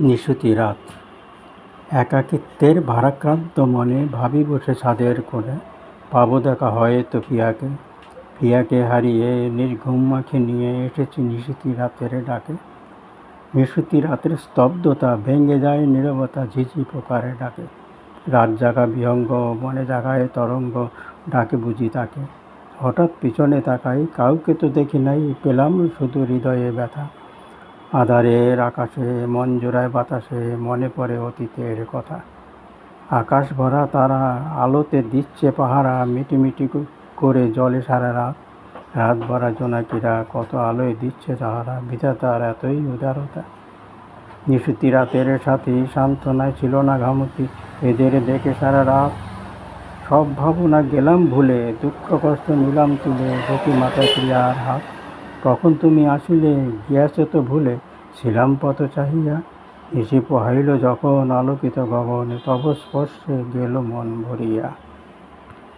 নিশুতি রাত। একাকিত্বের ভারাক্রান্ত মনে ভাবি বসে ছাদের কোণে। পাবো দেখা হয়তো পিয়াকে পিয়াকে হারিয়ে নির্ঘুম মাখে নিয়ে এসেছি নিশুতি রাতের ডাকে। নিশুতি রাতের স্তব্ধতা ভেঙে যায় নীরবতা ঝিঝি পোকারে ডাকে। রাত জাগা বিহঙ্গ, মনে জাগায় তরঙ্গ, ডাকে বুঝি তাকে। হঠাৎ পিছনে তাকাই, কাউকে তো দেখি নাই, পেলাম শুধু হৃদয়ে ব্যথা। আধারের আকাশে, মন জোড়ায় বাতাসে, মনে পড়ে অতীতের কথা। আকাশ ভরা তারা, আলোতে দিচ্ছে পাহারা, মিটিমিটি করে জলে সারা রাত। রাত ভরা জোনাকিরা কত আলোয় দিচ্ছে তাহারা, বিধাতার এতই উদারতা। নিশুতি রাতের সাথে, সান্ত্বনায় ছিল না ঘামতি, এদের দেখে সারা রাত। সব ভাবনা গেলাম ভুলে, দুঃখ কষ্ট নিলাম তুলে ঢুকি মাথায় ক্রিয়ার হাত। কখন তুমি আসিলে গিয়াছে তো ভুলে, ছিলাম পথ চাহিয়া। নিজে পহাইল যখন আলোকিত গগনে, তব স্পর্শে গেল মন ভরিয়া।